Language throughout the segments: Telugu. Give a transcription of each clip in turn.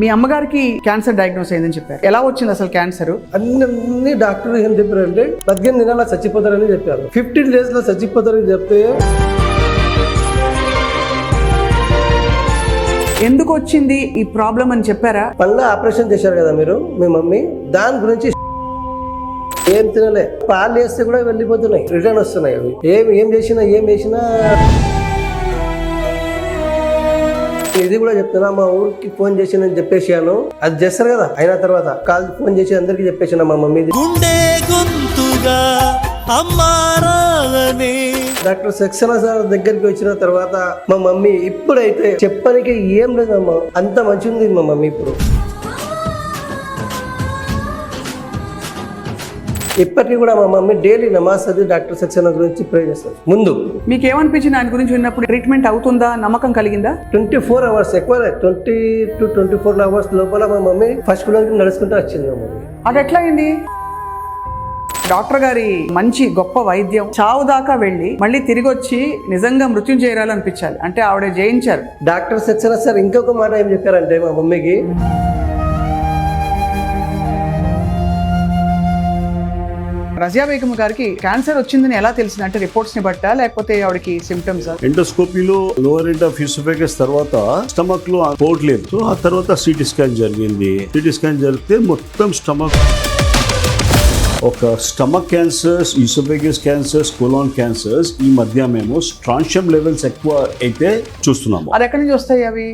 మీ అమ్మగారికి క్యాన్సర్ డయాగ్నోస్ అయిందని చెప్పారు. ఎలా వచ్చింది అసలు క్యాన్సర్? అన్ని డాక్టర్లు ఏం చెప్పారంటే పద్దెనిమిది దినాల చచ్చిపోతారని చెప్పారు. ఫిఫ్టీన్ డేస్లో చచ్చిపోతారని చెప్తే ఎందుకు వచ్చింది ఈ ప్రాబ్లం అని చెప్పారా? పళ్ళ ఆపరేషన్ చేశారు కదా మీరు మీ మమ్మీ. దాని గురించి ఏం తినలే. పాలు వేస్తే కూడా వెళ్ళిపోతున్నాయి రిటర్న్ వస్తున్నాయి అవి. ఏం ఏం చేసినా ఏం చేసినా ఇది కూడా చెప్తున్నా మా ఊరికి ఫోన్ చేసి నేను చెప్పేసాను అది చేస్తారు కదా అయిన తర్వాత కాల్ ఫోన్ చేసి అందరికి చెప్పేసాను మా మమ్మీది గుండె గొంతుగా అమ్మారాలని. డాక్టర్ సక్సేనా సార్ దగ్గరికి వచ్చిన తర్వాత మా మమ్మీ ఇప్పుడైతే చెప్పడానికి ఏం లేదమ్మా అంత మంచిగా ఉంది మా మమ్మీ ఇప్పుడు. ఇప్పటికీ కూడా మా మమ్మీ డైలీ నమాజ్ చదివి డాక్టర్ సక్సేనా గురించి ప్రే చేస్తారు ముందు మీకు ఏమనిపించింది ఆయన గురించి విన్నప్పుడు? ట్రీట్మెంట్ అవుతుందా? నమ్మకం కలిగిందా? ట్వంటీ ఫోర్ అవర్స్ ఎక్కువ twenty to twenty four hours లోపల మా మమ్మీ ఫస్ట్ కిలోమీటర్ నడుచుకుంటూ వచ్చింది మా మమ్మీ. అది ఎట్లా అయింది డాక్టర్ గారి మంచి గొప్ప వైద్యం. చావు దాకా వెళ్ళి మళ్ళీ తిరిగి వచ్చి నిజంగా మృత్యుం చేయాలనిపించాలి అంటే ఆవిడ జయించారు. డాక్టర్ సక్సేనా సార్ ఇంకొక మాట ఏం చెప్పారంటే మా మమ్మీకి రజియా బేగం గారికి క్యాన్సర్ వచ్చిందని ఎలా తెలిసింది? అంటే రిపోర్ట్స్ని బట్టా? లేకపోతే ఆవిడకి సిమ్టమ్స్ ఎండోస్కోపీలో లోవర్ ఎండ్ ఆఫ్ యూసోఫేగస్ తర్వాత స్టమక్లో పోవట్లేదు సో ఆ తర్వాత సిటీ స్కాన్ జరిగింది. సిటీ స్కాన్ జరిగితే మొత్తం స్టమక్ ఒక stomach cancers oesophagus cancers colon cancers ఈ మధ్య మేము స్ట్రాన్షియం లెవెల్స్ ఎక్కువ అయితే చూస్తున్నాము. అది ఎక్కడి నుంచి వస్తాయి అవి?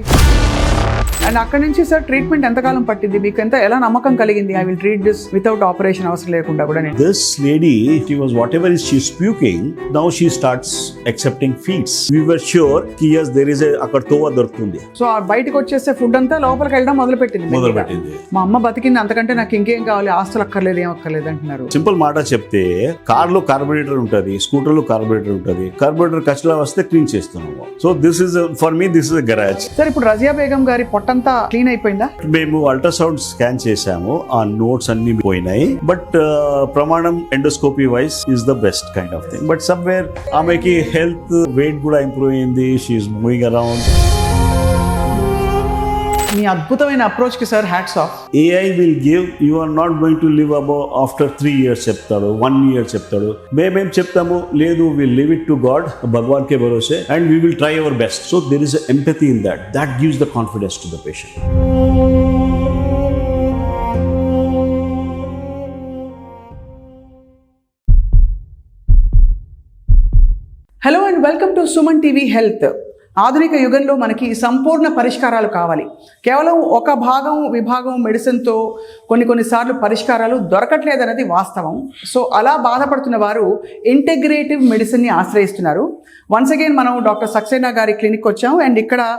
అండ్ అక్కడి నుంచి సార్ ట్రీట్మెంట్ ఎంతకాలం పట్టింది మీకు ఎంత ఎలా నమ్మకం కలిగింది? I will treat this without operation అవసరం లేకుండా కూడా నేను. This lady, she was whatever is she's puking, now she starts accepting feeds. We were sure ki yes, there is a అక్కడ తోవ దొరుకుతుంది. సో ఆ బయటకు వచ్చేస్తే ఫుడ్ అంతా లోపలికి వెళ్ళడం మొదలు పెట్టింది మొదలు పెట్టింది మా అమ్మ బతికింది అంతకంటే నాకు ఇంకేం కావాలి? ఆస్తులు అక్కర్లేదు ఏం అక్కర్లేదు అంటున్నారు. సింపుల్ మాట చెప్తే కార్లో కార్బొరేటర్ ఉంటుంది స్కూటర్లో కార్బొరేటర్ ఉంటుంది కార్బొరేటర్ కచలా వస్తే క్లీన్ చేస్తున్నాము. So this is for me this is garage sir ఇప్పుడు రజియా బేగం గారి అంతా క్లీన్ అయిపోయిందా? మేము అల్ట్రాసౌండ్ స్కాన్ చేసాము ఆ నోట్స్ అన్ని పోయినాయి. బట్ ప్రమాణం endoscopy wise is the best kind of thing but somewhere ఆమెకి హెల్త్ వెయిట్ కూడా ఇంప్రూవ్ అయింది. షీఈస్ మూవింగ్ అరౌండ్ అద్భుతమైన అప్రోచ్కి sir hats off AI will give you are not going to live above after three years చెప్తాడు వన్ ఇయర్ చెప్తాడు. మేమేం చెప్తాము? లేదు will live it to God భగవాన్ కే భరోసే and we will try our best so there is empathy in that that gives the confidence to the patient hello and welcome to Suman TV health ఆధునిక యుగంలో మనకి సంపూర్ణ పరిష్కారాలు కావాలి. కేవలం ఒక భాగం విభాగం మెడిసిన్తో కొన్ని కొన్నిసార్లు పరిష్కారాలు దొరకట్లేదన్నది వాస్తవం. సో అలా బాధపడుతున్న వారు ఇంటెగ్రేటివ్ మెడిసిన్ని ఆశ్రయిస్తున్నారు. వన్స్ అగైన్ మనం డాక్టర్ సక్సేనా గారి క్లినిక్ వచ్చాం. అండ్ ఇక్కడ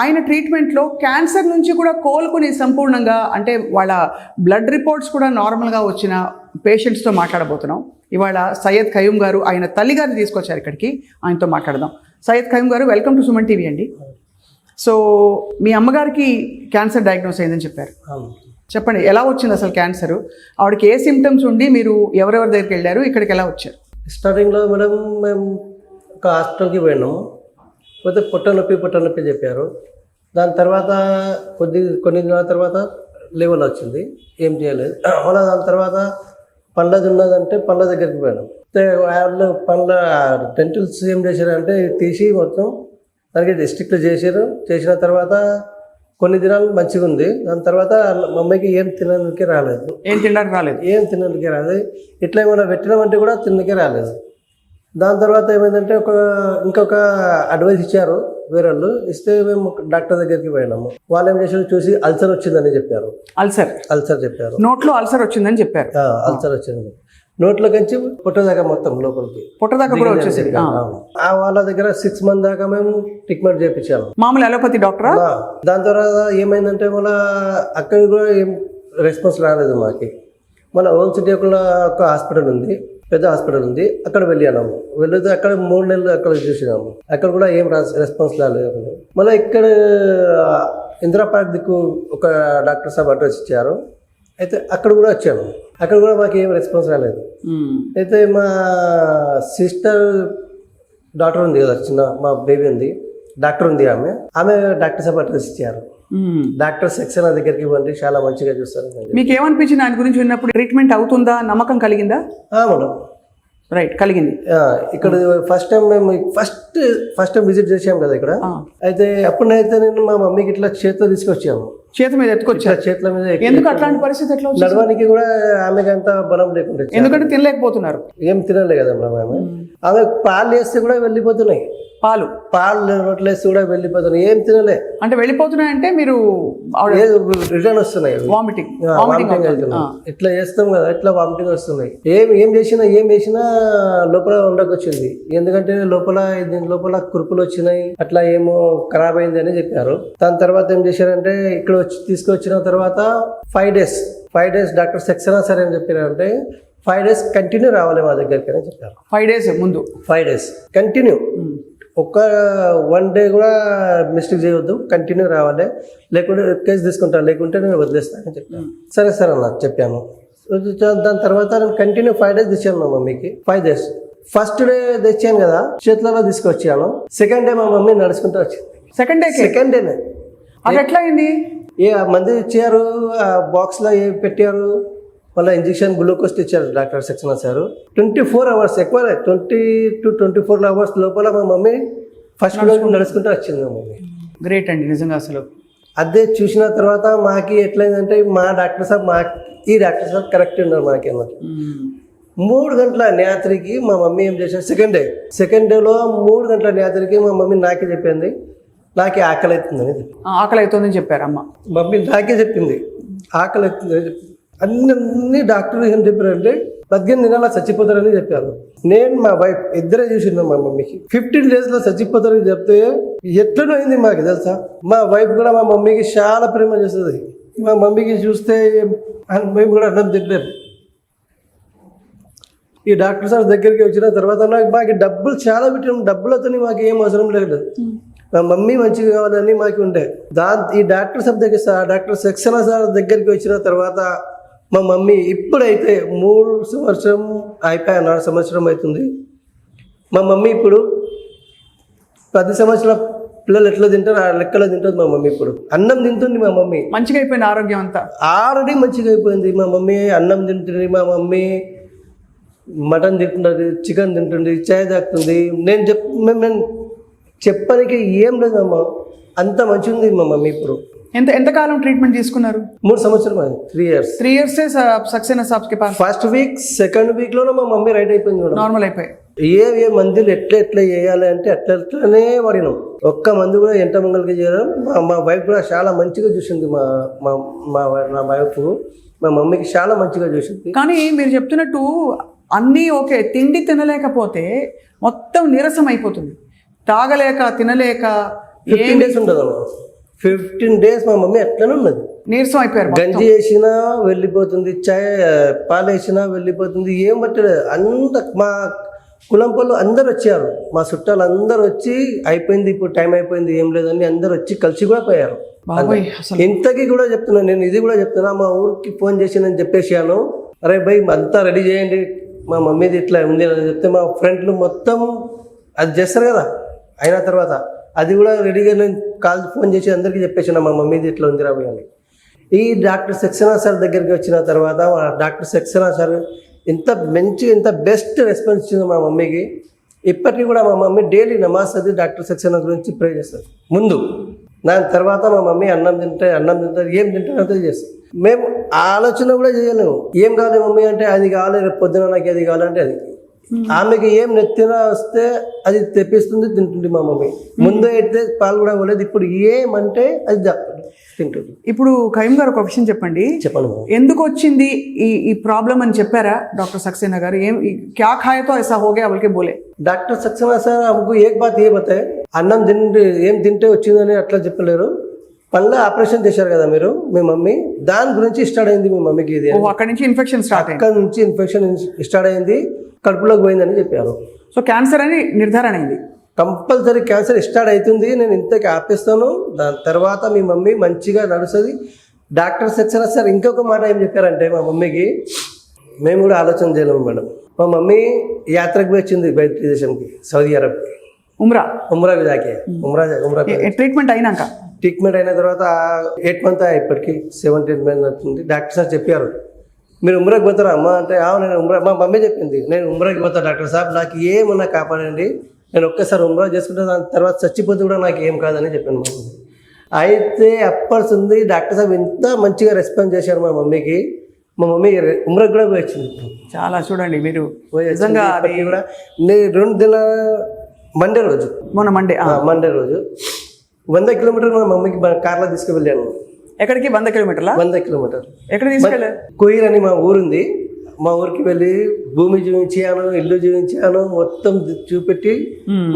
ఆయన ట్రీట్మెంట్లో క్యాన్సర్ నుంచి కూడా కోలుకుని సంపూర్ణంగా అంటే వాళ్ళ బ్లడ్ రిపోర్ట్స్ కూడా నార్మల్గా వచ్చిన పేషెంట్స్తో మాట్లాడబోతున్నాం. ఇవాళ సయ్యద్ ఖయూమ్ గారు ఆయన తల్లి గారిని తీసుకొచ్చారు ఇక్కడికి. ఆయనతో మాట్లాడదాం. సయ్యద్ ఖయూమ్ గారు వెల్కమ్ టు సుమన్ టీవీ అండి. సో మీ అమ్మగారికి క్యాన్సర్ డయాగ్నోస్ అయిందని చెప్పారు. చెప్పండి ఎలా వచ్చింది అసలు క్యాన్సర్? ఆవిడకి ఏ సిమ్టమ్స్ ఉండి మీరు ఎవరెవరి దగ్గరికి వెళ్ళారు? ఇక్కడికి ఎలా వచ్చారు? స్టార్టింగ్లో మేడం మేము ఒక హాస్పిటల్కి పోయినాము పోతే పొట్ట నొప్పి పొట్ట నొప్పి చెప్పారు. దాని తర్వాత కొద్ది కొన్ని దినాల తర్వాత లెవెల్ వచ్చింది. ఏం చేయలేదు. మళ్ళీ దాని తర్వాత పండ్లది ఉన్నదంటే పండ్ల దగ్గరికి పోయినాం. వాళ్ళు పండ్ల డెంటల్స్ ఏం చేశారంటే తీసి మొత్తం దానికి డిస్ట్రిక్ట్ చేశారు. చేసిన తర్వాత కొన్ని దినాలు మంచిగా ఉంది. దాని తర్వాత మా అమ్మాయికి ఏం తినడానికి రాలేదు. ఏం తినడానికి రాలేదు? ఏం తినడానికి రాదు ఇట్లా ఏమైనా పెట్టినామంటే కూడా తినకే రాలేదు. దాని తర్వాత ఏమైందంటే ఒక ఇంకొక అడ్వైస్ ఇచ్చారు వేరే వాళ్ళు ఇస్తే మేము డాక్టర్ దగ్గరికి పోయినాము. వాళ్ళు ఏం చేశారు? చూసి అల్సర్ వచ్చిందని చెప్పారు. అల్సర్. అల్సర్ చెప్పారు. నోట్లో అల్సర్ వచ్చిందని చెప్పారు. అల్సర్ వచ్చింది నోట్లో కంచి పుట్ట దాకా మొత్తం లోపలికి. పుట్ట దాకా కూడా వచ్చేసింది. ఆ. వాళ్ళ దగ్గర సిక్స్ మంత్ దాకా మేము ట్రీట్మెంట్ చేయించాము మామూలు అలోపతి డాక్టరా దాని తర్వాత ఏమైందంటే మన అక్కడ కూడా ఏం రెస్పాన్స్ రాలేదు మాకి. మన ఓన్ సిటీ ఒక హాస్పిటల్ ఉంది పెద్ద హాస్పిటల్ ఉంది అక్కడ వెళ్ళాము వెళ్తే అక్కడ మూడు నెలలు అక్కడ చూసినాము. అక్కడ కూడా ఏం రెస్పాన్స్ రాలేదు. మళ్ళీ ఇక్కడ ఇందిరా పార్క్ దిక్కు ఒక డాక్టర్ సాబ్ అడ్రస్ ఇచ్చారు. అయితే అక్కడ కూడా వచ్చాము. అక్కడ కూడా మాకు ఏం రెస్పాన్స్ రాలేదు. అయితే మా సిస్టర్ డాక్టర్ ఉంది కదా చిన్న మా బేబీ ఉంది. డాక్టర్ ఉంది ఆమె. ఆమె డాక్టర్ సాబ్ అడ్రస్ ఇచ్చారు. డాక్టర్ సెక్షన్ దగ్గరికి ఇవ్వండి చాలా మంచిగా చూస్తారు. మీకు ఏమనిపించింది ఆయన గురించి విన్నప్పుడు? ట్రీట్మెంట్ అవుతుందా? నమ్మకం కలిగిందా? మేడం. రైట్ కలిగింది. ఇక్కడ ఫస్ట్ టైం మేము ఫస్ట్ ఫస్ట్ టైం విజిట్ చేసాం కదా ఇక్కడ. అయితే అప్పుడైతే నేను మా మమ్మీకి ఇట్లా చేతిలో తీసుకొచ్చాము. చేతి మీద ఎత్తుకొచ్చారు. చేతుల మీద ఎందుకు అట్లాంటి పరిస్థితి ఎట్లా నడవడానికి కూడా ఆమెకి అంత బలం లేకుండా ఎందుకంటే తినలేకపోతున్నారు. ఏం తినలే కదా ఆమె ఆమె పాలు వేస్తే కూడా వెళ్ళిపోతున్నాయి. పాలు. పాలు రొట్టెలు వేస్తే కూడా వెళ్ళిపోతున్నాయి. ఏం తినలే. అంటే వెళ్ళిపోతున్నాయంటే మీరు ఏదో రిటర్న్ వస్తున్నాయి. వామిటింగ్. వామిటింగ్ ఇట్లా చేస్తాం కదా ఇట్లా వామిటింగ్ వస్తున్నాయి. ఏం ఏం చేసినా ఏం చేసినా లోపల ఉండకొచ్చింది. ఎందుకంటే లోపల దీని లోపల కురుపులు వచ్చినాయి. అట్లా ఏమో ఖరాబ్ అయింది అని చెప్పారు. దాని తర్వాత ఏం చేశారంటే ఇక్కడ వచ్చి తీసుకొచ్చిన తర్వాత five days five days doctor Saxena sir ఏం చెప్పారంటే ఫైవ్ డేస్ కంటిన్యూ రావాలి మా దగ్గరికి అని చెప్పారు. ఫైవ్ డేస్ ముందు. ఫైవ్ డేస్ కంటిన్యూ ఒక్క వన్ డే కూడా మిస్టేక్ చేయవద్దు కంటిన్యూ రావాలి. లేకుంటే కేసు తీసుకుంటాను లేకుంటే నేను వదిలేస్తానని చెప్పాను. సరే సరే అన్న చెప్పాను. దాని తర్వాత నేను కంటిన్యూ ఫైవ్ డేస్ తెచ్చాను మా మమ్మీకి. ఫైవ్ డేస్ ఫస్ట్ డే తెచ్చాను కదా చేతులలో తీసుకొచ్చాను. సెకండ్ డే మా మమ్మీ నడుచుకుంటూ వచ్చింది. సెకండ్ డే సెకండ్ డేనే అది ఎట్లా అయింది? ఏ మంది ఇచ్చారు బాక్స్లో ఏ పెట్టారు? మళ్ళీ ఇంజెక్షన్ గ్లూకోజ్ ఇచ్చారు doctor Saxena sir. Twenty four hours ఎక్కువ twenty to twenty four hours లోపల మా మమ్మీ ఫస్ట్ నడుచుకుంటూ. వచ్చింది మా మమ్మీ. గ్రేట్ అండి నిజంగా అసలు. అదే చూసిన తర్వాత మాకి ఎట్లయిందంటే మా డాక్టర్ సాబ్ మా ఈ డాక్టర్ సాబ్ కరెక్ట్ ఉన్నారు మాకి అన్నట్టు మ్మ్. మూడు గంటల న్యాత్రికి మా మమ్మీ ఏం చేశారు సెకండ్ డే. సెకండ్ డేలో మూడు గంటల న్యాత్రికి మా మమ్మీ నాకే చెప్పింది. నాకే ఆకలి అవుతుందని ఆకలి అవుతుందని చెప్పారు అమ్మ మమ్మీ నాకే చెప్పింది. ఆకలి అవుతుంది అని చెప్పింది అన్ని డాక్టర్లు ఏం చెప్పారంటే పద్దెనిమిది నెలల చచ్చిపోతారని చెప్పారు. నేను మా వైఫ్ ఇద్దరే చూసినాం మా మమ్మీకి. ఫిఫ్టీన్ డేస్లో చచ్చిపోతారని చెప్తే ఎట్లనో అయింది మాకు తెలుసా? మా వైఫ్ కూడా మా మమ్మీకి చాలా ప్రేమ చేస్తుంది. మా మమ్మీకి చూస్తే మేము కూడా అన్నం తినలేము. ఈ డాక్టర్ సార్ దగ్గరికి వచ్చిన తర్వాత నాకు మాకు డబ్బులు చాలా పెట్టిన. డబ్బులతో మాకు ఏం అవసరం లేదు. మా మమ్మీ మంచిగా కావాలని మాకు ఉండే. దా ఈ డాక్టర్ సార్ దగ్గర సార్ డాక్టర్ సెక్సనా సార్ దగ్గరికి వచ్చిన తర్వాత మా మమ్మీ ఇప్పుడైతే మూడు సంవత్సరం అయిపోయా నాలుగు సంవత్సరం అవుతుంది. మా మమ్మీ ఇప్పుడు పది సంవత్సరాల పిల్లలు ఎట్లా తింటారు ఆ లెక్కలో తింటుంది మా మమ్మీ ఇప్పుడు. అన్నం తింటుంది మా మమ్మీ. మంచిగా అయిపోయింది ఆరోగ్యం అంతా? ఆల్రెడీ మంచిగా అయిపోయింది మా మమ్మీ అన్నం తింటుంది మా మమ్మీ మటన్ తింటున్నది చికెన్ తింటుంది చాయ్ తాగుతుంది. నేను చెప్ మేము నేను చెప్పడానికి ఏం లేదు అమ్మ. అంత మంచిగా ఉంది మా మమ్మీ ఇప్పుడు. ఎంత ఎంతకాలం ట్రీట్మెంట్ తీసుకున్నారు? మూడు సంవత్సరం అయింది three years three years Saxena సాబ్స్కి పాస్ ఫస్ట్ వీక్ సెకండ్ వీక్లోనే మా మమ్మీ రైట్ అయిపోయింది మేడం. నార్మల్ అయిపోయి. ఏ ఏ మందులు ఎట్లా ఎట్లా చేయాలి అంటే అట్లా ఎట్లనే వాడినాం. ఒక్క మందు కూడా ఎంట మంగళకి చేయడం మా మా వైఫ్ కూడా చాలా మంచిగా చూసింది మా మా మా నా వైఫ్ మా మమ్మీకి చాలా మంచిగా చూసింది. కానీ మీరు చెప్తున్నట్టు అన్నీ ఓకే తిండి తినలేకపోతే మొత్తం నీరసం అయిపోతుంది. తాగలేక తినలేక ఫిఫ్టీన్ డేస్ ఉంటుంది అమ్మ ఫిఫ్టీన్ డేస్ మా మమ్మీ అట్లనే ఉన్నది. నీరసం అయిపోయారు గంజి వేసినా వెళ్ళిపోతుంది చాయ్ పాలు వేసినా వెళ్ళిపోతుంది ఏం పట్టలేదు. అంత మా కులం పళ్ళు అందరు వచ్చారు. మా చుట్టాలు అందరు వచ్చి అయిపోయింది ఇప్పుడు టైం అయిపోయింది ఏం లేదని అందరు వచ్చి కలిసి కూడా పోయారు. ఇంతకీ కూడా చెప్తున్నాను నేను ఇది కూడా చెప్తున్నా మా ఊరికి ఫోన్ చేసి నేను చెప్పేసాను అరే భయ్ అంతా రెడీ చేయండి మా మమ్మీది ఇట్లా ఉంది అని చెప్తే మా ఫ్రెండ్లు మొత్తం అది చేస్తారు కదా అయిన తర్వాత. అది కూడా రెడీగా నేను కాల్ ఫోన్ చేసి అందరికీ చెప్పేసాను మా మమ్మీది ఇట్లా ఉంది రాబోయే అని. ఈ డాక్టర్ సక్సేనా సార్ దగ్గరికి వచ్చిన తర్వాత డాక్టర్ సక్సేనా సార్ ఇంత మంచి ఇంత బెస్ట్ రెస్పాన్స్ ఇచ్చింది మా మమ్మీకి. ఇప్పటికీ కూడా మా మమ్మీ డైలీ నమాజ్ అది డాక్టర్ సక్సేనా గురించి ప్రే చేస్తారు ముందు దాని తర్వాత మా మమ్మీ అన్నం తింటే అన్నం తింటారు ఏం తింటారంటే చేస్తాం మేము ఆలోచన కూడా చేయలేము. ఏం కావాలి మమ్మీ అంటే అది కావాలి రేపు పొద్దున నాకు అది కావాలంటే అది. ఆమెకి ఏం నెత్తిన వస్తే అది తెప్పిస్తుంది తింటుంది మా మమ్మీ. ముందు అయితే పాల్గొనలేదు ఇప్పుడు ఏమంటే అది తింటుంది ఇప్పుడు ఖైమ్ గారు ఒక విషయం చెప్పండి. చెప్పను ఎందుకు వచ్చింది ఈ ఈ ప్రాబ్లం అని చెప్పారా డాక్టర్ సక్సేనా గారు? ఏం క్యా ఖాయతో ఐసా హోగే అవలకే బోలే? డాక్టర్ సక్సేనా సార్ ఆమెకు ఏ బాత్ ఏ అన్నం తింటే ఏం తింటే వచ్చిందని అట్లా చెప్పలేరు. పళ్ళ ఆపరేషన్ చేశారు కదా మీరు మీ మమ్మీ. దాని గురించి స్టార్ట్ అయింది మీ మమ్మీకి ఇది అక్కడ నుంచి ఇన్ఫెక్షన్ స్టార్ట్ అక్కడ నుంచి ఇన్ఫెక్షన్ స్టార్ట్ అయింది. కడుపులోకి పోయిందని చెప్పారు. సో క్యాన్సర్ అని నిర్ధారణ అయింది. కంపల్సరీ క్యాన్సర్ స్టార్ట్ అవుతుంది నేను ఇంతకి ఆపేస్తాను. దాని తర్వాత మీ మమ్మీ మంచిగా నడుస్తుంది. డాక్టర్ సక్సేనా సార్ ఇంకొక మాట ఏం చెప్పారంటే మా మమ్మీకి మేము కూడా ఆలోచన చేయలేము మేడం. మా మమ్మీ యాత్రకు వచ్చింది బయట దేశంకి సౌదీ అరబ్కి ఉమ్రా. ఉమ్రా జాకే ఉమ్రా ఉమ్రా ట్రీట్మెంట్ అయినాక? ట్రీట్మెంట్ అయిన తర్వాత ఎయిట్ మంత్ ఇప్పటికి సెవెంటీన్ మంత్ అవుతుంది డాక్టర్ సార్ చెప్పారు మీరు ఉమ్రాకి పోతారా? అమ్మ అంటే అవును నేను ఉమ్రా మా మమ్మీ చెప్పింది నేను ఉమ్రాకి పోతా డాక్టర్ సాబ్ నాకు ఏమన్నా కాపాడండి. నేను ఒక్కసారి ఉమ్రా చేసుకుంటే దాని తర్వాత చచ్చిపోతే కూడా నాకు ఏం కాదని చెప్పాను మా మమ్మీ. అయితే అప్పటి ఉంది డాక్టర్ సాబ్ ఎంత మంచిగా రెస్పాన్స్ చేశారు మా మమ్మీకి. మా మమ్మీ ఉమ్రాకి కూడా పోయి వచ్చింది. చాలా చూడండి మీరు. నిజంగా అది కూడా నేను రెండు దిన మండే రోజు. మొన్న మండే మండే రోజు. వంద కిలోమీటర్ మా మమ్మీకి కార్లో తీసుకువెళ్ళాను. ఎక్కడికి? వంద కిలోమీటర్ల? వంద కిలోమీటర్. ఎక్కడ తీసుకెళ్ళారు? కోయిర్ అని మా ఊరుంది. మా ఊరికి వెళ్ళి భూమి చూపించాను ఇల్లు చూపించాను మొత్తం చూపెట్టి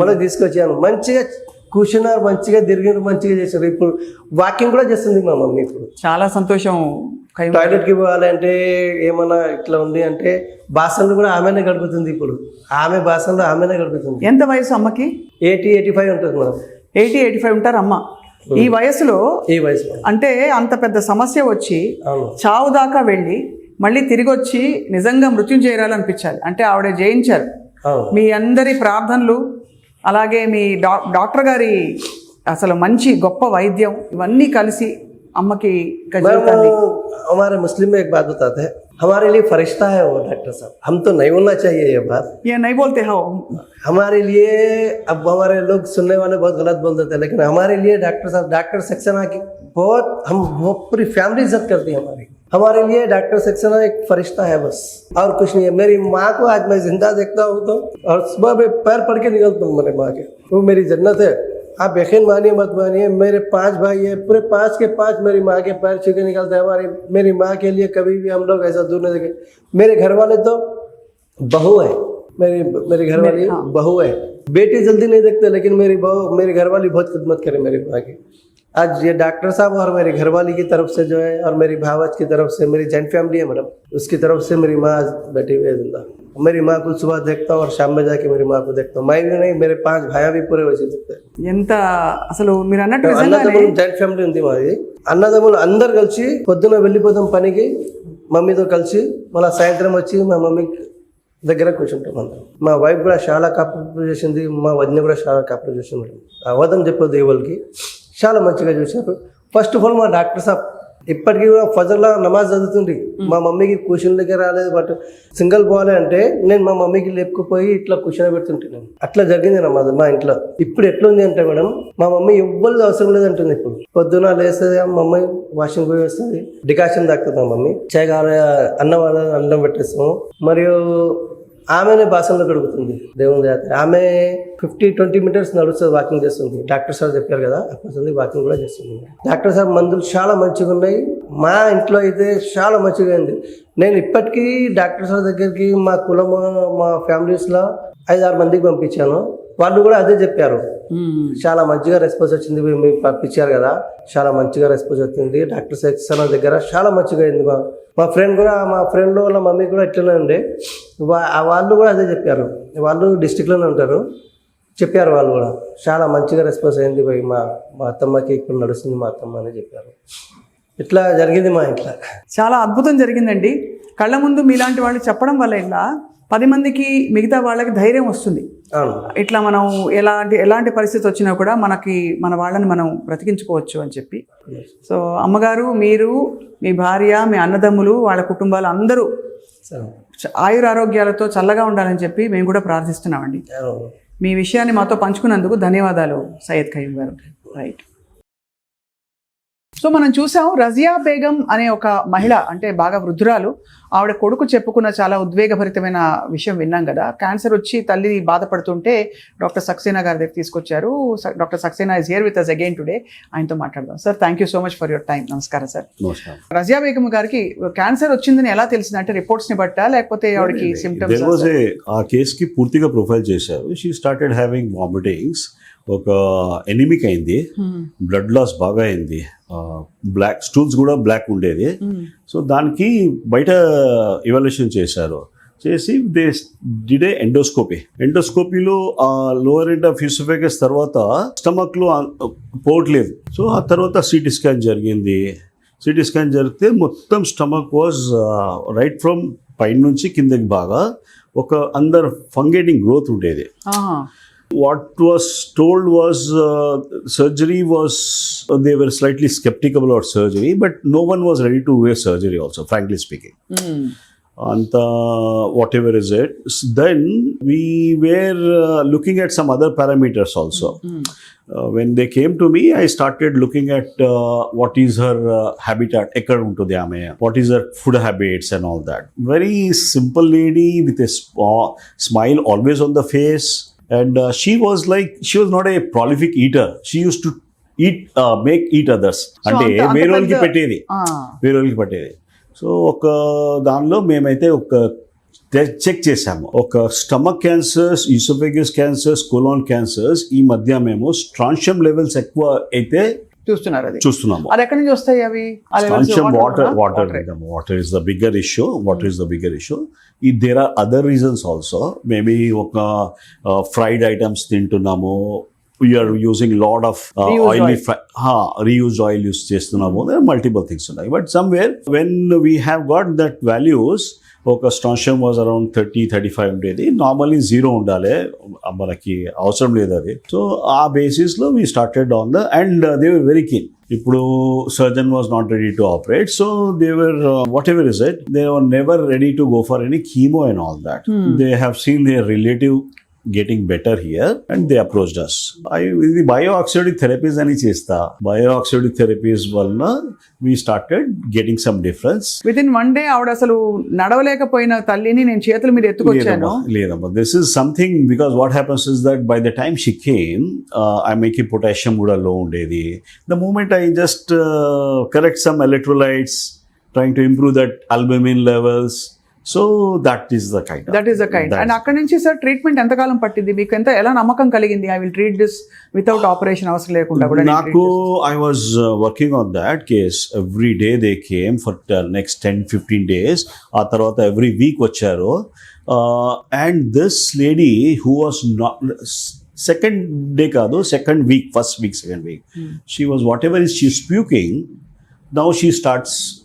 మళ్ళీ తీసుకొచ్చాను. మంచిగా కూర్చున్నారు మంచిగా తిరిగినారు మంచిగా చేశారు. ఇప్పుడు వాకింగ్ కూడా చేస్తుంది మా మమ్మీ ఇప్పుడు. చాలా సంతోషం. టాయిలెట్కి పోవాలంటే ఏమన్నా ఇట్లా ఉంది అంటే బాసనలు కూడా ఆమెనే గడుపుతుంది ఇప్పుడు. ఆమె బాసనలు ఆమెనే గడుపుతుంది ఎంత వయసు అమ్మకి? ఎయిటీ ఎయిటీ ఫైవ్ ఉంటుంది మేడం ఎయిటీ ఎయిటీ ఫైవ్ ఉంటారు అమ్మ. ఈ వయసులో ఈ వయసులో అంటే అంత పెద్ద సమస్య వచ్చి అవును చావు దాకా వెళ్ళి మళ్ళీ తిరిగి వచ్చి నిజంగా మృత్యుం చేయాలనిపించాలి అంటే ఆవిడ జయించారు అవును మీ అందరి ప్రార్థనలు అలాగే మీ డా డాక్టర్ గారి అసలు మంచి గొప్ప వైద్యం ఇవన్నీ కలిసి అమ్మకి ఇంకా मैम జీవితాన్ని हमारे मुस्लिम में एक बात बताते हैं हमारे लिए फरिश्ता है वो डॉक्टर साहब। हम तो नहीं बोलना चाहिए ये बात। ये नहीं बोलते हो। हमारे लिए अब हमारे लोग सुनने वाले बहुत गलत बोल देते हैं लेकिन हमारे लिए डॉक्टर साहब डॉक्टर सक्सेना की बहुत हम वो पूरी फैमिली इज़्ज़त करती है हमारी। हमारे लिए डॉक्टर सक्सेना एक फरिश्ता है बस और कुछ नहीं है। मेरी माँ को आज मैं ज़िंदा देखता हूँ तो और सुबह में पैर पड़ के निकलता हूँ मेरे माँ के। वो मेरी जन्नत है। आप यकीन मानिए मत मानिए मेरे पाँच भाई है पूरे पाँच के पाँच मेरी माँ के पैर छू के निकलते हैं हमारी मेरी माँ के लिए कभी भी हम लोग ऐसा दूर नहीं देखे। मेरे घर वाले तो बहू है मेरी मेरी घर वाली बहू है। बेटी जल्दी नहीं देखते लेकिन मेरी बहू मेरी घर वाली बहुत खिदमत करे मेरी माँ की। आज ये डॉक्टर साहब और मेरी घरवाली की तरफ़ से जो है और मेरी भावच की तरफ़ से मेरी जॉइंट फैमिली है मैडम उसकी तरफ़ से मेरी माँ आज बैठी हुई है ज़िंदा। मेरी माँ को सुबह देखता हूँ और शाम में जाके मेरी माँ को देखता हूँ मैं भी नहीं मेरे पांच भाइयाँ भी पूरे वैसे दिखते हैं ఎంత అసలు మీరు అన్నట్టు నిజంగానే అన్నదమ్ములు జాయింట్ ఫ్యామిలీ ఉంది మాది అన్నదమ్ములు అందరు కలిసి పొద్దున వెళ్ళిపోతాం పనికి మమ్మీతో కలిసి మళ్ళీ సాయంత్రం వచ్చి మా మమ్మీ దగ్గర కూర్చుంటాం అందరం మా వైఫ్ కూడా చాలా కాపరేట్ చేసింది మా వదిన కూడా చాలా కాపరేట్ చేసింది మేడం అవధం చెప్పొద్దు ఏ వాళ్ళకి చాలా మంచిగా చూశారు ఫస్ట్ ఆఫ్ ఆల్ మా డాక్టర్ సాబ్ ఇప్పటికీ కూడా ఫజర్లో నమాజ్ చదువుతుంది మా మమ్మీకి క్వశ్చన్లకే రాలేదు బట్ సింగిల్ పోవాలి అంటే నేను మా మమ్మీకి లేపుకుపోయి ఇట్లా క్వశ్చన్ పెడుతుంటున్నాను అట్లా జరిగింది నమాజ్ మా ఇంట్లో. ఇప్పుడు ఎట్లుంది అంటే మేడం మా మమ్మీ ఎవ్వరిది అవసరం లేదంటుంది ఇప్పుడు. పొద్దున లేస్తుంది మా మమ్మీ వాషింగ్ పోయి వస్తుంది డికాషన్ తాకుతుంది మా మమ్మీ. చాయ్ కావాలి అన్నం అన్నం పెట్టేస్తాము. మరియు ఆమెనే బాసనలో గడుపుతుంది దేవుని జాతర ఆమె ఫిఫ్టీ ట్వంటీ మీటర్స్ నడుస్తుంది వాకింగ్ చేస్తుంది. డాక్టర్ సార్ చెప్పారు కదా అక్కడ వాకింగ్ కూడా చేస్తుంది. డాక్టర్ సార్ మందులు చాలా మంచిగా ఉన్నాయి. మా ఇంట్లో అయితే చాలా మంచిగా ఉంది. నేను ఇప్పటికీ డాక్టర్ సార్ దగ్గరికి మా కులం మా ఫ్యామిలీస్లో ఐదు ఆరు మందికి పంపించాను. వాళ్ళు కూడా అదే చెప్పారు. చాలా మంచిగా రెస్పాన్స్ వచ్చింది మీరు మీరు పంపించారు కదా. చాలా మంచిగా రెస్పాన్స్ వచ్చింది. డాక్టర్ సెక్షన్ దగ్గర చాలా మంచిగా అయింది మా మా ఫ్రెండ్ కూడా మా ఫ్రెండ్ వాళ్ళ మమ్మీ కూడా ఇట్లనే ఉండే. వాళ్ళు కూడా అదే చెప్పారు. వాళ్ళు డిస్టిక్లోనే ఉంటారు. చెప్పారు వాళ్ళు కూడా. చాలా మంచిగా రెస్పాన్స్ అయింది పోయి మా మా అత్తమ్మకి ఇప్పుడు నడుస్తుంది మా అత్తమ్మ అని చెప్పారు. ఇట్లా జరిగింది మా ఇంట్లో. చాలా అద్భుతం జరిగిందండి. కళ్ళ ముందు మీలాంటి వాళ్ళు చెప్పడం వల్ల ఇలా పది మందికి మిగతా వాళ్ళకి ధైర్యం వస్తుంది. ఇట్లా మనం ఎలాంటి ఎలాంటి పరిస్థితి వచ్చినా కూడా మనకి మన వాళ్ళని మనం బ్రతికించుకోవచ్చు అని చెప్పి. సో అమ్మగారు మీరు మీ భార్య మీ అన్నదమ్ములు వాళ్ళ కుటుంబాలు అందరూ ఆయురారోగ్యాలతో చల్లగా ఉండాలని చెప్పి మేము కూడా ప్రార్థిస్తున్నామండి. మీ విషయాన్ని మాతో పంచుకున్నందుకు ధన్యవాదాలు సయ్యద్ ఖయ్యం గారు. రైట్ సో మనం చూసాం రజియా బేగం అనే ఒక మహిళ అంటే బాగా వృద్ధురాలు. ఆవిడ కొడుకు చెప్పుకున్న చాలా ఉద్వేగభరితమైన విషయం విన్నాం కదా. క్యాన్సర్ వచ్చి తల్లి బాధపడుతుంటే డాక్టర్ సక్సేనా గారి దగ్గర తీసుకొచ్చారు. Doctor Saxena is here with us again today ఆయనతో మాట్లాడదాం. Sir thank you so much for your time నమస్కారం సార్ రజియా బేగం గారికి క్యాన్సర్ వచ్చిందని ఎలా తెలిసింది? అంటే రిపోర్ట్స్ని బట్టా? లేకపోతే ఆవిడకి సిమ్టమ్స్ ఆ కేసుకి పూర్తిగా ప్రొఫైల్ చేశారు. షీ స్టార్టెడ్ హ్యావింగ్ వామిటింగ్స్ ఒక ఎనిమిక్ అయింది. బ్లడ్ లాస్ బాగా అయింది. బ్లాక్ స్టూల్స్ కూడా బ్లాక్ ఉండేది. సో దానికి బయట ఇవాల్యుయేషన్ చేశారు. చేసి దే డిడే ఎండోస్కోపీ ఎండోస్కోపీలో ఆ లోవర్ ఎండ్ ఆఫ్ యూసోఫేగస్ తర్వాత స్టమక్లో పోవట్లేదు సో ఆ తర్వాత సిటీ స్కాన్ జరిగింది. సిటీ స్కాన్ జరిగితే మొత్తం స్టమక్ వాజ్ రైట్ ఫ్రమ్ పైన నుంచి కిందకి బాగా ఒక అందర్ ఫంగేటింగ్ గ్రోత్ ఉండేది. What was told was uh, surgery was they were slightly skeptical about surgery, but no one was ready to wear surgery. Also, frankly speaking. and uh, whatever is it. Then we were uh, looking at some other parameters also. Uh, when they came to me, I started looking at uh, what is her uh, habitat, ekkada untundi ame, what is her food habits and all that. Very simple lady with a sp- smile always on the face. And uh, she was like, she was not a prolific eater. She used to eat, uh, make eat others. So అంటే వేరే వాళ్ళకి పెట్టేది వేరే వాళ్ళకి పట్టేది సో ఒక దానిలో మేమైతే ఒక చెక్ చేసాము ఒక stomach cancers oesophagus cancers colon cancers ఈ మధ్య మేము స్ట్రాన్షియం లెవెల్స్ ఎక్కువ అయితే చూస్తున్నారు అది. చూస్తున్నాము. అది ఎక్కడి నుంచి వస్తాయి అవి? Water water? Water is the bigger issue water is the bigger issue ఈ there are other reasons also maybe ఒక ఫ్రైడ్ ఐటమ్స్ తింటున్నాము. We're using lot of oily. Reuse oil use చేస్తున్నాము. మల్టిపుల్ థింగ్స్ ఉన్నాయి. But somewhere when we have got that values ఒక strontium was around thirty thirty five ఉండేది. నార్మల్లీ జీరో ఉండాలి మనకి అవసరం లేదు అది. సో ఆ బేసిస్లో we started on the and they were very keen ఇప్పుడు surgeon was not ready to operate so they were whatever is it they were never ready to go for any chemo and all that they have seen their relative getting better here and they approach us ఇది బయో ఆక్సిడిక్ థెరపీస్ అని చేస్తా. బయో ఆక్సిడిక్ థెరపీస్ వలన we started getting some difference with in one day ఆవిడ అసలు నడవలేకపోయిన తల్లిని నేను చేతుల మీద ఎత్తుకొచ్చాను. లేదమ్మా this is something because what happens is that by the time she came I make potassium కూడా లో ఉండేది. The moment I just correct some electrolytes trying to improve that albumin levels so that is the kind that is the kind and అక్కడ నుంచి సార్ ట్రీట్మెంట్ ఎంతకాలం పట్టింది? మీకు ఎంత ఎలా నమ్మకం కలిగింది? I will treat this without operation అవసరం లేకుండా కూడా నాకు I was working on that case every day they came for next ten fifteen days ఆ తర్వాత ఎవ్రీ వీక్ వచ్చారు. And this lady who was not second day కాదు second week first week second week she was whatever is she speaking now she starts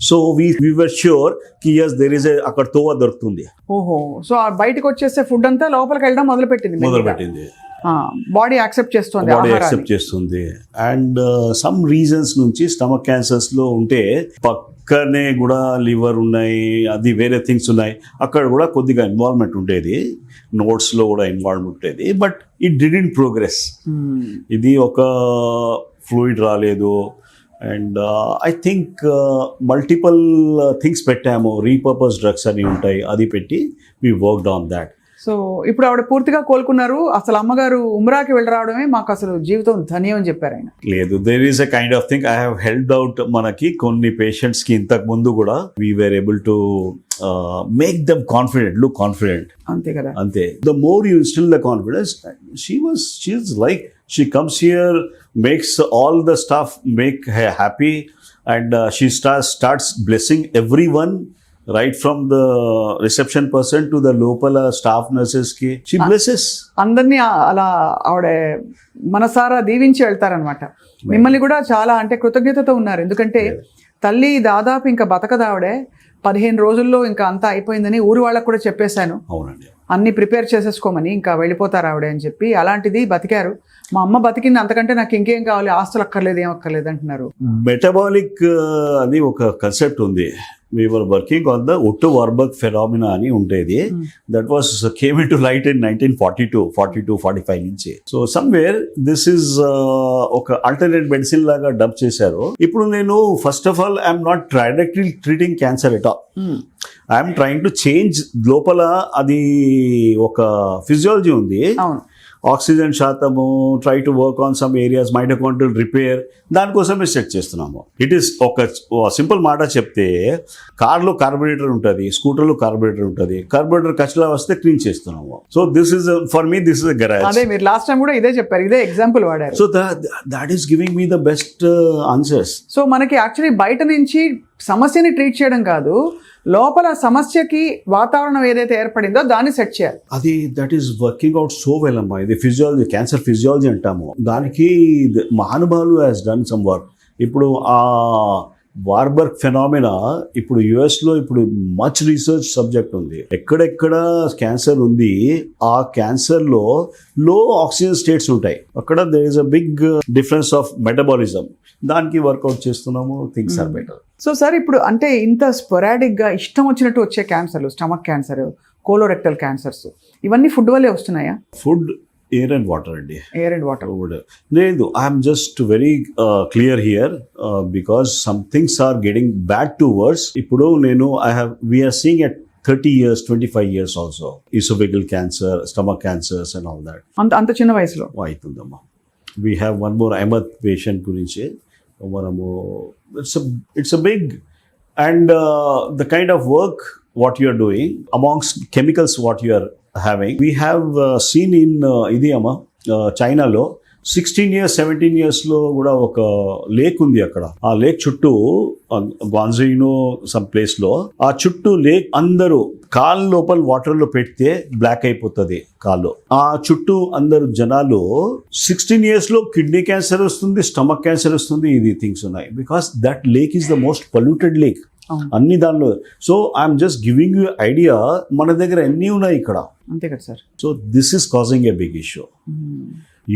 so we we were ష్యూర్కి yes there is అక్కడ తోవ దొరుకుతుంది. ఓహో. సో ఆ బయటకు వచ్చేస్తే ఫుడ్ అంతా లోపలికి వెళ్ళడం మొదలు పెట్టింది మొదలుపెట్టింది. బాడీ యాక్సెప్ట్ చేస్తుంది బాడీ. యాక్సెప్ట్ చేస్తుంది. అండ్ సమ్ రీజన్స్ నుంచి స్టమక్ క్యాన్సర్స్లో ఉంటే పక్కనే కూడా లివర్ ఉన్నాయి అది వేరే థింగ్స్ ఉన్నాయి. అక్కడ కూడా కొద్దిగా ఇన్వాల్వ్మెంట్ ఉండేది. నోట్స్లో కూడా ఇన్వాల్వ్మెంట్ ఉండేది. But it didn't progress Hmm. ఇది ఒక ఫ్లూయిడ్ రాలేదు. And I think multiple things పెట్టాము. రీపర్పస్ డ్రగ్స్ అని ఉంటాయి. అది పెట్టి we worked on that so ఇప్పుడు ఆవిడ పూర్తిగా కోలుకున్నారు. అసలు అమ్మగారు ఉమ్రాకి వెళ్ళి రావడమే మాకు అసలు జీవితం ధన్యం అని చెప్పారు ఆయన. లేదు there is a kind of thing I have help out మనకి కొన్ని పేషెంట్స్కి ఇంతకు ముందు కూడా we were able to make them confident look confident అంతే కదా. అంతే. The more you still the confidence she was she's like she comes here makes all the staff make happy and she star starts blessing everyone right from the reception person to the లోపల స్టాఫ్ నర్సెస్కి. షీ బ్లెసెస్ అందరినీ అలా ఆవిడ మనసారా దీవించి వెళ్తారనమాట మిమ్మల్ని కూడా చాలా అంటే కృతజ్ఞతతో ఉన్నారు. ఎందుకంటే తల్లి దాదాపు ఇంకా బతకదు ఆవిడే. పదిహేను రోజుల్లో ఇంకా అంతా అయిపోయిందని ఊరి వాళ్ళకు కూడా చెప్పేశాను. అవునండి. అన్ని ప్రిపేర్ చేసేసుకోమని ఇంకా వెళ్ళిపోతారు ఆవిడ అని చెప్పి అలాంటిది బతికారు. మా అమ్మ బతికింది అంతకంటే నాకు ఇంకేం కావాలి? ఆస్తులు అక్కర్లేదు ఏం అక్కర్లేదు అంటున్నారు. మెటబాలిక్ అని ఒక కన్సెప్ట్ ఉంది. We were working on the Otto Warburg phenomena అని ఉండేది. That was came into light in nineteen forty two forty two forty five నుంచి సో సమ్వేర్ దిస్ ఈజ్ ఒక ఆల్టర్నేట్ మెడిసిన్ లాగా డబ్ చేశారు. ఇప్పుడు నేను first of all I'm not directly treating cancer at all I'm trying to change లోపల అది ఒక ఫిజియాలజీ ఉంది. అవును. ఆక్సిజన్ శాతము try to work on some areas mitochondrial repair దానికోసమే సెట్ చేస్తున్నాము. ఇట్ ఈస్ ఒక సింపుల్ మాట చెప్తే కార్లో కార్బొరేటర్ ఉంటుంది స్కూటర్లో కార్బొరేటర్ ఉంటుంది కార్బొరేటర్ కచలా వస్తే క్లీన్ చేస్తున్నాము. So this is for me this is garage అదే మీరు లాస్ట్ టైం కూడా ఇదే చెప్పారు ఇదే ఎగ్జాంపుల్ వాడారు. So that is giving me the best answers so మనకి యాక్చువల్లీ బయట నుంచి సమస్యని ట్రీట్ చేయడం కాదు లోపల సమస్యకి వాతావరణం ఏదైతే ఏర్పడిందో దాన్ని సెట్ చేయాలి. అది that is working out so well అమ్మా. ఇది ఫిజియాలజీ క్యాన్సర్ ఫిజియాలజీ అంటాము. దానికి ద- మహానుభావులు హ్యాస్ డన్ సమ్ వర్క్ ఇప్పుడు ఆ వార్బర్గ్ ఫెనామినా ఇప్పుడు US లో ఇప్పుడు మచ్ రీసెర్చ్ సబ్జెక్ట్ ఉంది. ఎక్కడెక్కడ క్యాన్సర్ ఉంది ఆ క్యాన్సర్లో లో ఆక్సిజన్ స్టేట్స్ ఉంటాయి. అక్కడ there is a big difference of metabolism దానికి వర్కౌట్ చేస్తున్నాము things are better so sir ఇప్పుడు అంటే ఇంత స్పొరాడిక్గా ఇష్టం వచ్చినట్టు వచ్చే క్యాన్సర్లు స్టమక్ క్యాన్సర్ కోలోరెక్టల్ క్యాన్సర్స్ ఇవన్నీ ఫుడ్ వల్లే వస్తున్నాయా? ఫుడ్ ఎయిర్ అండ్ వాటర్ అండి ఎయిర్ అండ్ వాటర్ లేదు I'm just very clear here because some things are getting bad towards ఇప్పుడు నేను I have we're seeing at thirty years twenty five years also oesophageal cancer stomach cancers and all that అంత అంత చిన్న వయసులో? అవుతుందమ్మా we have one more Ahmed patient గురించి మనము it's it's a big and the kind of work what you are doing amongst chemicals what you are having we have seen in ఇది అమ్మా చైనాలో సిక్స్టీన్ ఇయర్స్ సెవెంటీన్ ఇయర్స్లో కూడా ఒక లేక్ ఉంది అక్కడ. ఆ లేక్ చుట్టూ గ్వాన్జీనో సమ్ ప్లేస్లో ఆ చుట్టూ లేక్ అందరూ కాల్ లోపల వాటర్లో పెడితే బ్లాక్ అయిపోతుంది కాళ్ళు ఆ చుట్టూ అందరు జనాలు సిక్స్టీన్ ఇయర్స్లో కిడ్నీ క్యాన్సర్ వస్తుంది స్టమక్ క్యాన్సర్ వస్తుంది ఇది థింగ్స్ ఉన్నాయి. Because that lake is the most polluted lake అన్ని దానిలో. So I'm just giving you idea మన దగ్గర ఎన్ని ఉన్నాయి ఇక్కడ? అంతే కదా sir. So this is causing a big issue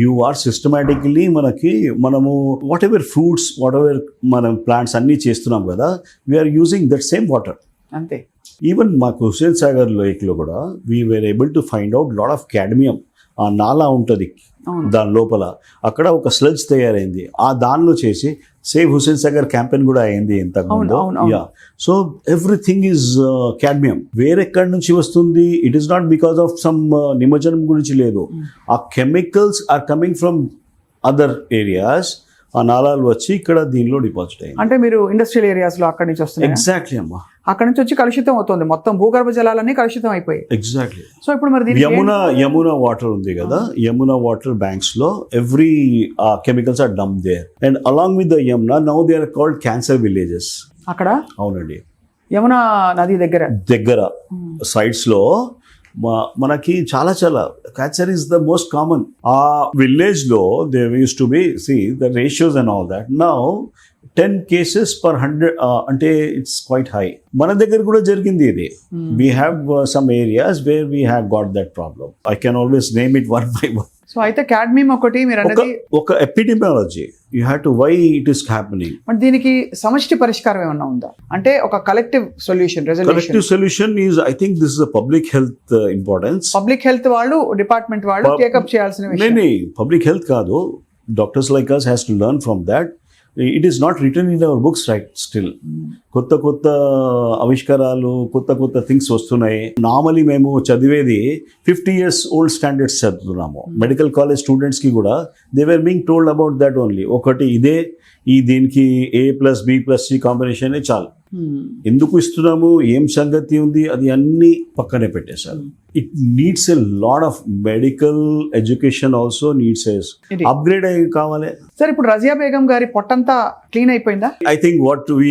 you are systematically మనకి మనము whatever fruits whatever మనం ప్లాంట్స్ అన్నీ చేస్తున్నాం కదా we're using that same water అంతే. ఈవెన్ మాకు హుసేన్ సాగర్ లేక్లో కూడా we were able to find out lot of cadmium ఆ నాలా ఉంటుంది. దాని లోపల. అక్కడ ఒక స్లజ్ తయారైంది. ఆ దానిలో చేసి సేవ్ హుసేన్ సాగర్ క్యాంపెయిన్ కూడా అయింది ఇంతకు అవును, ముందు. అవును, అవును. Yeah so everything is cadmium వేరెక్కడి నుంచి వస్తుంది? It is not because of some నిమజ్జనం గురించి లేదు. ఆ chemicals are coming from other areas ఆ నాళాలు వచ్చి ఇక్కడ దీనిలో డిపాజిట్ అయ్యింది అంటే మీరు ఇండస్ట్రియల్ ఏరియాస్లో అక్కడి నుంచి వస్తున్నాయి ఎగ్జాక్ట్లీ అమ్మా. అక్కడ నుంచి వచ్చి కలుషితం అవుతుంది. మొత్తం భూగర్భ జలాలన్నీ కలుషితం అయిపోయాయి. ఎగ్జాక్ట్లీ సో ఇప్పుడు మరి యమున యమున వాటర్ ఉంది కదా. Yamuna water బ్యాంక్స్లో every chemicals are dumped there and along with the Yamuna now they are called cancer villages అక్కడ? అవునండి. యమునా నది దగ్గర? దగ్గర. సైట్స్లో మనకి చాలా చాలా cancer is the most common ఆ విలేజ్లో they use to be see the ratios and all that now ten cases per hundred అంటే ఇట్స్ క్వైట్ హై మన దగ్గర కూడా జరిగింది ఇది. We have some areas where we have got that problem I can always name it one by one so అయితే క్యాడ్మియం ఒకటి మీరు ఒక అన్నది ఒక epidemiology you have to why it is happening మరి దీనికి సమష్టి పరిష్కారం ఏమన్నా ఉందా? అంటే ఒక collective solution resolution collective solution is I think this is public health importance public health వాళ్ళు డిపార్ట్మెంట్ వాళ్ళు Pub- టేకప్ చేయాల్సిన విషయం. నేనే పబ్లిక్ హెల్త్ కాదు. Doctors like us has to learn from that it is not return in our books right still కొత్త కొత్త ఆవిష్కారాలు కొత్త కొత్త థింగ్స్ వస్తున్నాయి. నార్మలీ మేము చదివేది ఫిఫ్టీ ఇయర్స్ ఓల్డ్ స్టాండర్డ్స్ చదువుతున్నాము. మెడికల్ కాలేజ్ స్టూడెంట్స్కి కూడా they were being told about that only ఒకటి ఇదే ఈ దీనికి A plus B plus C combination చాలు. Hmm. ఎందుకు ఇస్తున్నాము? ఏం సంగతి ఉంది? అది అన్ని పక్కనే పెట్టేశారు. It needs a lot of medical education also needs. Upgrade అయ్యి కావాలి. సార్ ఇప్పుడు రజియా బేగం గారి పొట్టంతా క్లీన్ అయిపోయిందా? I think what we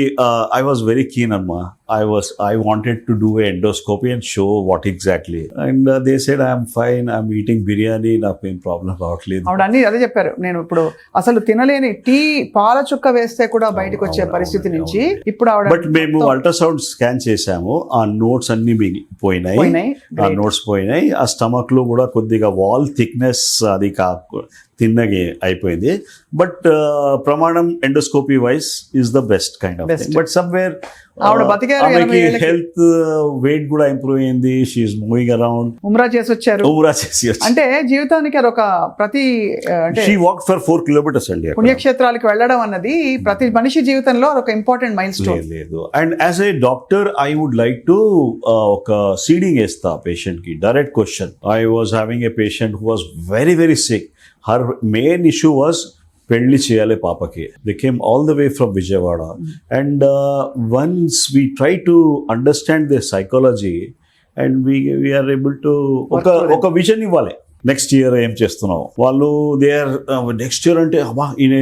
I was very keen అమ్మా. I was I wanted to do endoscopy and show what exactly and they said I'm fine I'm eating biryani నాకు ఏం ప్రాబ్లం రావట్లేదు. ఆవిడ అన్ని అదే చెప్పారు. నేను ఇప్పుడు అసలు తినలేని టీ పాల చుక్క వేస్తే కూడా బయటకు వచ్చే పరిస్థితి నుంచి ఇప్పుడు ఆవిడ బట్ మేము అల్ట్రాసౌండ్ స్కాన్ చేసాము ఆ నోట్స్ అన్ని పోయినాయి. ఆ నోట్స్ పోయినాయి. ఆ స్టమక్లో కూడా కొద్దిగా వాల్ థిక్నెస్ అది కా తిన్నగి అయిపోయింది. బట్ ప్రమాణం endoscopy wise is the best kind of. But somewhere ఏళ్ళకి. హెల్త్ వెయిట్ కూడా ఇంప్రూవ్ అయింది. షీఈస్ మూవింగ్ అరౌండ్ ఉమ్రా చేసి వచ్చారు. ఊరా చేసి అంటే జీవితానికి అదొక ప్రతి she walk for four kilometres అండి. పుణ్యక్షేత్రాలకు వెళ్ళడం అన్నది ప్రతి మనిషి జీవితంలో అదొక ఇంపార్టెంట్ మైల్ స్టోన్ లేదు. And as a doctor I would like to ఒక సీడింగ్ వేస్తా పేషెంట్కి. Direct question I was having a patient who was very very sick her main issue was పెళ్ళి చేయాలి పాపకి. They came all the way from Vijayawada and once we try to understand the psychology and we are able to ఒక ఒక విజన్ ఇవ్వాలి. నెక్స్ట్ ఇయర్ ఏం చేస్తున్నావు? వాళ్ళు దే ఆర్ నెక్స్ట్ ఇయర్ అంటే అబ్బా ఈయన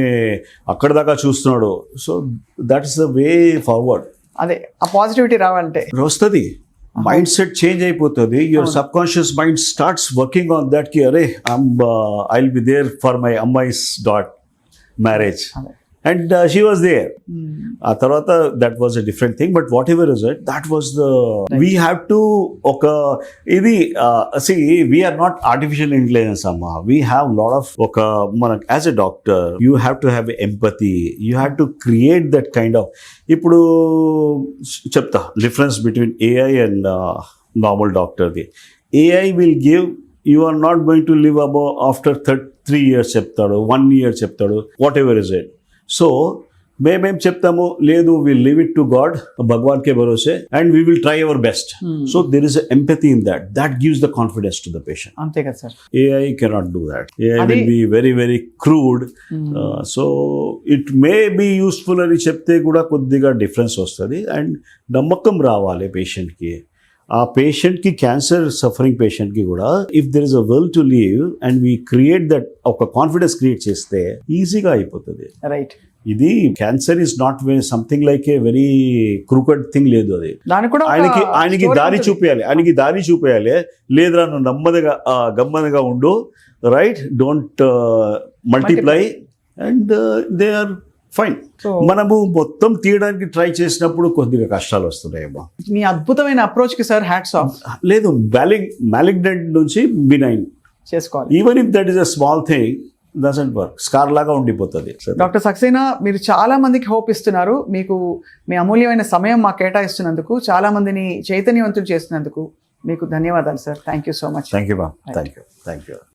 అక్కడ దాకా చూస్తున్నాడు. So that is the way forward అదే ఆ పాజిటివిటీ రావాలంటే వస్తుంది. మైండ్ సెట్ చేంజ్ అయిపోతుంది. Your subconscious mind starts working on దట్కి అరే I be there for my అమ్మాయిస్ that marriage. And she was there ఆ తర్వాత that was a different thing but whatever is it that was the we have to ఒక ఇది see we are not artificial intelligence అమ్మా. వీ హ్యావ్ లాడ్ ఆఫ్ ఒక మన as a doctor you have to have empathy you have to create that kind of ఇప్పుడు చెప్తా difference between AI and normal డాక్టర్ది AI will give you are not going to live above after third three years చెప్తాడు వన్ ఇయర్ చెప్తాడు whatever is it so మేమేం చెప్తాము? లేదు will live it to God భగవాన్కే భరోసే and we will try our best so there is empathy in that that gives the confidence to the patient అంతే కదా sir. AI cannot do that. AI అది- will be very, very crude. Uh, so it may be useful అని చెప్తే కూడా కొద్దిగా డిఫరెన్స్ వస్తుంది. అండ్ నమ్మకం రావాలి పేషెంట్కి ఆ పేషెంట్కి క్యాన్సర్ సఫరింగ్ పేషెంట్కి కూడా if there is a will to leave and we create that ఒక కాన్ఫిడెన్స్ క్రియేట్ చేస్తే ఈజీగా అయిపోతుంది. రైట్ ఇది cancer is not something like a very crooked thing లేదు అది. ఆయనకి ఆయనకి దారి. చూపించాలి ఆయనకి దారి చూపించాలి లేదురా నువ్వు నెమ్మదిగా గమ్మదిగా ఉండు. Right don't multiply and they are fine మనము మొత్తం తీయడానికి ట్రై చేసినప్పుడు కొద్దిగా కష్టాలు వస్తున్నాయేమో మీ అద్భుతమైన అప్రోచ్కి సార్ హ్యాట్స్ ఆఫ్ లేదు మ్యాలిగ్ మ్యాలిగ్నెంట్ నుంచి బినైన్ చేసుకోవాలి. Even if that is a small thing doesn't work scar లాగా ఉండిపోతుంది. డాక్టర్ సక్సేనా మీరు చాలా మందికి హోప్ ఇస్తున్నారు. మీకు మీ అమూల్యమైన సమయం మాకు కేటాయిస్తున్నందుకు చాలా మందిని చైతన్యవంతులు చేస్తున్నందుకు మీకు ధన్యవాదాలు sir thank you so much thank you thank you thank you